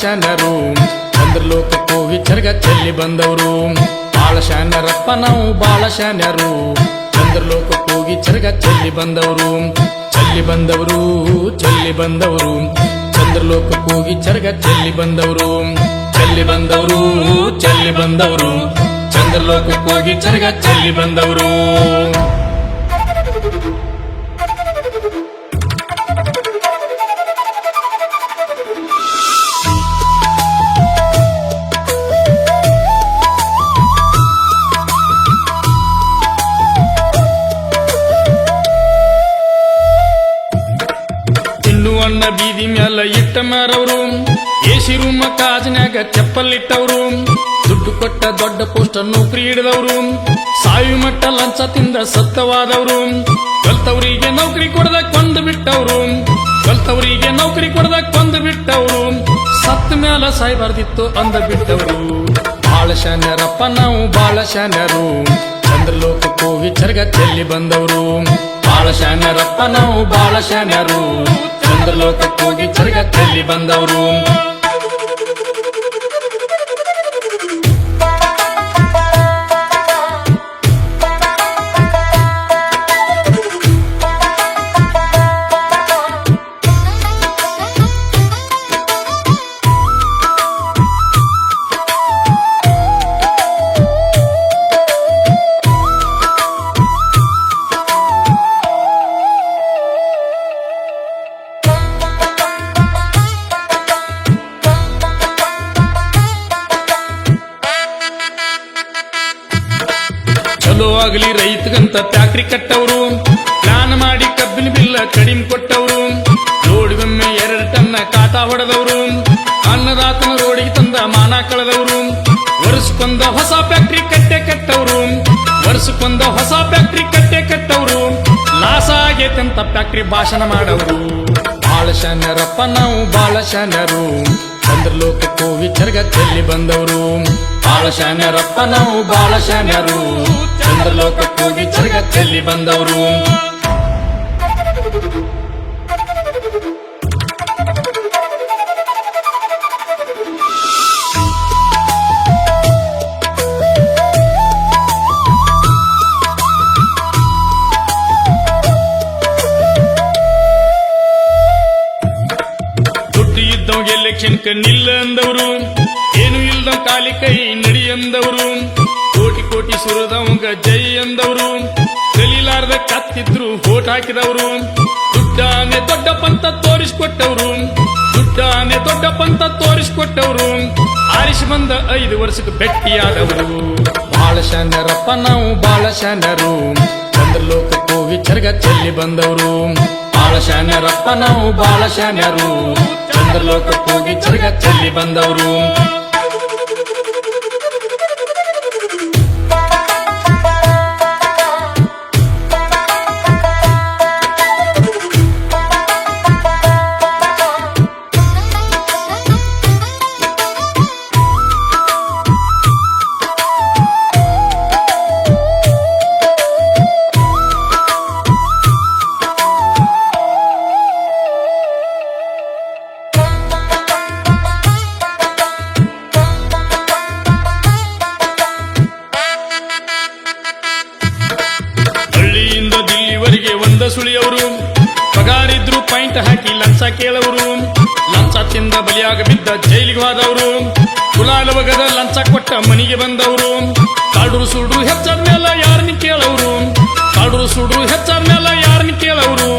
ಶಾನ್ಯರು ಚಂದ್ರಲೋಕಕ್ಕೆ ಹೋಗಿ ಚರ್ಗ ಚೆಲ್ಲಿ ಬಂದವರು ಬಾಳ ಶಾನ್ಯರಪ್ಪ ನಾವು ಬಾಳ ಶಾನ್ಯರು ಚಂದ್ರಲೋಕಕ್ಕೆ ಹೋಗಿ ಚರ್ಗ ಚೆಲ್ಲಿ ಬಂದವರು ಚೆಲ್ಲಿ ಬಂದವರು ಚೆಲ್ಲಿ ಬಂದವರು ಚಂದ್ರಲೋಕಕ್ಕೆ ಹೋಗಿ ಚರ್ಗ ಚೆಲ್ಲಿ ಬಂದವರು ಚೆಲ್ಲಿ ಬಂದವರು ಚೆಲ್ಲಿ ಬಂದವರು ಚಂದ್ರಲೋಕಕ್ಕೆ ಹೋಗಿ ಚರ್ಗ ಚೆಲ್ಲಿ ಬಂದವರು ತಿನ್ನು ಅನ್ನ ಬೀದಿ ಮ್ಯಾಲ ಇಟ್ಟ ಮಾರವ್ರು. ಎಸಿ ರೂಮ ಕಾಜನ್ಯಾಗ ಚಪ್ಪಲ್ಲಿಟ್ಟವ್ರು ದುಡ್ಡು ಕೊಟ್ಟ ದೊಡ್ಡ ಪೋಸ್ಟ್ ನೌಕರಿ ಹಿಡಿದವ್ರು. ಸಾಯು ಮಟ್ಟ ಲಂಚ ತಿಂದ ಸತ್ತವಾದವ್ರು. ಕಲ್ತವ್ರಿಗೆ ನೌಕರಿ ಕೊಡದ ಕೊಂದು ಬಿಟ್ಟವ್ರು. ಕಲ್ತವ್ರಿಗೆ ನೌಕರಿ ಕೊಡದ ಕೊಂದು ಬಿಟ್ಟವ್ರು. ಸತ್ತ ಮ್ಯಾಲ ಸಾಯ್ಬಾರ್ದಿತ್ತು ಅಂದ ಬಿಟ್ಟವ್ರು. ಬಾಳ ಶಾನ್ಯರಪ್ಪ ನಾವು ಬಾಳ ಶಾನ್ಯರು. ಚಂದ್ರಲೋಕಕ್ಕೆ ಹೋಗಿ ಚರ್ಗ ಚೆಲ್ಲಿ ಬಂದವರು. ಬಾಳ ಶಾನ್ಯರಪ್ಪ ನಾವು ಬಾಳ ಶಾನ್ಯರು. ಚಂದ್ರಲೋಕಕ್ಕೆ ಹೋಗಿ ಚರ್ಗ ಚೆಲ್ಲಿ ಬಂದವರು ಚಲೋ ಆಗಲಿ ರೈತಗಂತ ಫ್ಯಾಕ್ಟ್ರಿ ಕಟ್ಟವ್ರು. ಪ್ಲಾನ್ ಮಾಡಿ ಕಬ್ಬಿನ ಬಿಲ್ಲ ಕಡಿಮೆ ಕೊಟ್ಟವ್ರು. ರೋಡ್ಗೊಮ್ಮೆ ಎರಡು ಟನ್ನ ಕಾಟ ಹೊಡೆದವ್ರು. ಅನ್ನದಾತನ ರೋಡಿಗೆ ತಂದ ಮಾನ ಕಳೆದವ್ರು. ವರ್ಷಕ್ಕೊಂದ ಹೊಸ ಫ್ಯಾಕ್ಟ್ರಿ ಕಟ್ಟೆ ಕಟ್ಟವ್ರು. ವರ್ಷಕ್ಕೊಂದ ಹೊಸ ಫ್ಯಾಕ್ಟ್ರಿ ಕಟ್ಟೆ ಕಟ್ಟವ್ರು. ಲಾಸ ಆಗೈತಂತ ಫ್ಯಾಕ್ಟ್ರಿ ಭಾಷಣ ಮಾಡವ್ರು. ಬಾಳ ಶನರಪ್ಪ ನಾವು ಬಾಳ ಶಾನ್ಯರು ಚಂದ್ರಲೋಕಕ್ಕೆ ಹೋಗಿ ಚರ್ಗ ಚೆಲ್ಲಿ ಬಂದವರು ಬಾಳ ಶಾನ್ಯರಪ್ಪ ನಾವು ಬಾಳ ಶಾನ್ಯರು ಚಂದ್ರಲೋಕಕ್ಕೆ ಹೋಗಿ ಚರ್ಗ ಚೆಲ್ಲಿ ಬಂದವರು ಎಲೆಕ್ಷನ್ ನಿಲ್ಲ ಅಂದವರು ಏನು ಇಲ್ದ ಕಾಲಿ ಕೈ ನಡಿ ಅಂದವರು ಕೋಟಿ ಕೋಟಿ ಸುರದವಂಗ ಜೈ ಅಂದವರು ಕಲೀಲಾರ್ದ ಕತ್ತಿದ್ರು ಓಟ್ ಹಾಕಿದವರು, ದುಡ್ಡಾನೆ ದೊಡ್ಡ ಪಂತ ತೋರಿಸ್ಕೊಟ್ಟವ್ರು, ದುಡ್ಡಾನೆ ದೊಡ್ಡ ಪಂತ ತೋರಿಸ್ಕೊಟ್ಟವ್ರು, ಆರಿಸಿ ಬಂದ ಐದು ವರ್ಷಕ್ಕೆ ಭೆಟ್ಟಿಯಾದವರು. ಬಾಳ ಶಾನ್ಯರಪ್ಪ ನಾವು ಬಾಳ ಶಾನ್ಯರು ಚಂದ್ರಲೋಕಕ್ಕೆ ಹೋಗಿ ಚರ್ಗ ಚೆಲ್ಲಿ ಬಂದವರು. ಬಾಳ ಶಾನ್ಯರಪ್ಪ ನಾವು ಬಾಳ ಶಾನ್ಯರು ಚಂದ್ರಲೋಕಕ್ಕೆ ಹೋಗಿ ಚರ್ಗ ಚೆಲ್ಲಿ ಬಂದವರು ಸುಳಿಯವರು. ಪಗಾರಿದ್ರು ಪಾಯಿಂಟ್ ಹಾಕಿ ಲಂಚ ಕೇಳವರು ಲಂಚ ತಿಂದ ಬಲಿಯಾಗ ಬಿದ್ದ ಜೈಲಿಗೆ ಹೋದವರು. ಕುಲಾಲವಗದ ಲಂಚ ಕೊಟ್ಟ ಮನಿಗೆ ಬಂದವರು. ಕಾಡ್ರು ಸುಡ್ರು ಹೆಚ್ಚಾದ ಮೇಲೆ ಯಾರನ್ನ ಕೇಳವರು ಕಾಡ್ರು ಸುಡ್ರು ಹೆಚ್ಚಾದ ಮೇಲೆ ಯಾರನ್ನ ಕೇಳವರು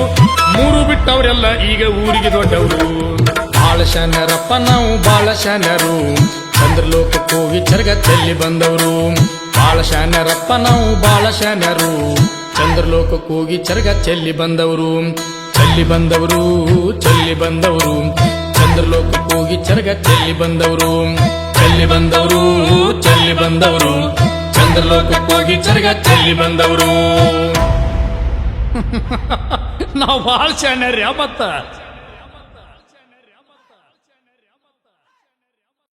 ಮೂರು ಬಿಟ್ಟವರೆಲ್ಲ ಈಗ ಊರಿಗೆ ದೊಡ್ಡವರು. ಬಾಳ ಶನರಪ್ಪ ನಾವು ಬಾಳ ಶನರು. ಚಂದ್ರಲೋಕಕ್ಕೆ ಹೋಗಿ ಚೆಲ್ಲಿ ಬಂದವರು. ಬಾಳ ಶನರಪ್ಪ ನಾವು ಬಾಳ ಶಾನ್ಯರು ಚಂದ್ರಲೋಕಕ್ಕೆ ಹೋಗಿ ಚರ್ಗ ಚೆಲ್ಲಿ ಬಂದವರು. ಚೆಲ್ಲಿ ಬಂದವರು ಚೆಲ್ಲಿ ಬಂದವರು. ಚಂದ್ರಲೋಕಕ್ಕೆ ಹೋಗಿ ಚರಗ ಚೆಲ್ಲಿ ಬಂದವರು. ಚೆಲ್ಲಿ ಬಂದವರು ಚೆಲ್ಲಿ ಬಂದವರು. ಚಂದ್ರಲೋಕಕ್ಕೆ ಹೋಗಿ ಚರಗ ಚೆಲ್ಲಿ ಬಂದವರು. ನಾವು ಬಾಳ ಶಾನ್ಯರ್ಯ ಮತ್ತ.